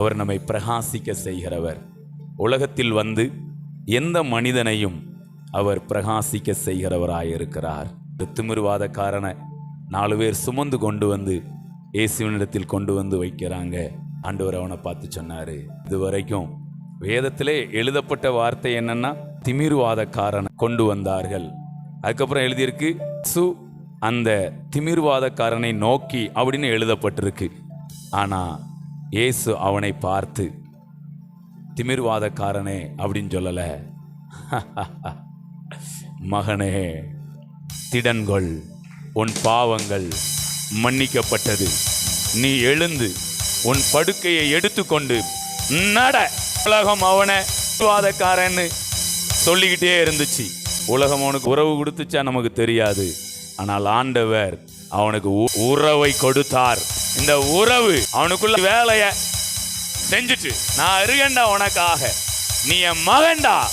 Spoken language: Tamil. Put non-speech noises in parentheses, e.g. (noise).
அவர் நம்மை பிரகாசிக்க செய்கிறவர். உலகத்தில் வந்து எந்த மனிதனையும் அவர் பிரகாசிக்க செய்கிறவராயிருக்கிறார். இந்த திமிர்வாதக்காரனை நாலு பேர் சுமந்து கொண்டு வந்து இயேசுவினிடத்தில் கொண்டு வந்து வைக்கிறாங்க. ஆண்டவர் அவனை பார்த்து சொன்னாரு இது வரைக்கும் வேதத்திலே எழுதப்பட்ட வார்த்தை என்னன்னா திமிர்வாதக்காரனை கொண்டு வந்தார்கள். அதுக்கப்புறம் எழுதியிருக்கு சு அந்த திமிர்வாதக்காரனை நோக்கி அப்படின்னு எழுதப்பட்டிருக்கு. ஆனால் இயேசு அவனை பார்த்து திமிர்வாதக்காரனே அப்படின்னு சொல்லலை. (laughs) மகனே திடன்கொள் உன் பாவங்கள் மன்னிக்கப்பட்டது. நீ எழுந்து உன் படுக்கையை எடுத்துக்கொண்டு நட. உலகம் அவனை வாதக்காரன்னு சொல்லிக்கிட்டே இருந்துச்சு. உலகம் அவனுக்கு உறவு கொடுத்துச்சா நமக்கு தெரியாது. ஆனால் ஆண்டவர் அவனுக்கு உ- உறவை கொடுத்தார். இந்த உறவு அவனுக்குள்ள வேலைய செஞ்சுட்டு நான் இருக்கேன்டா உனக்காக. நீ என் மகன்டா.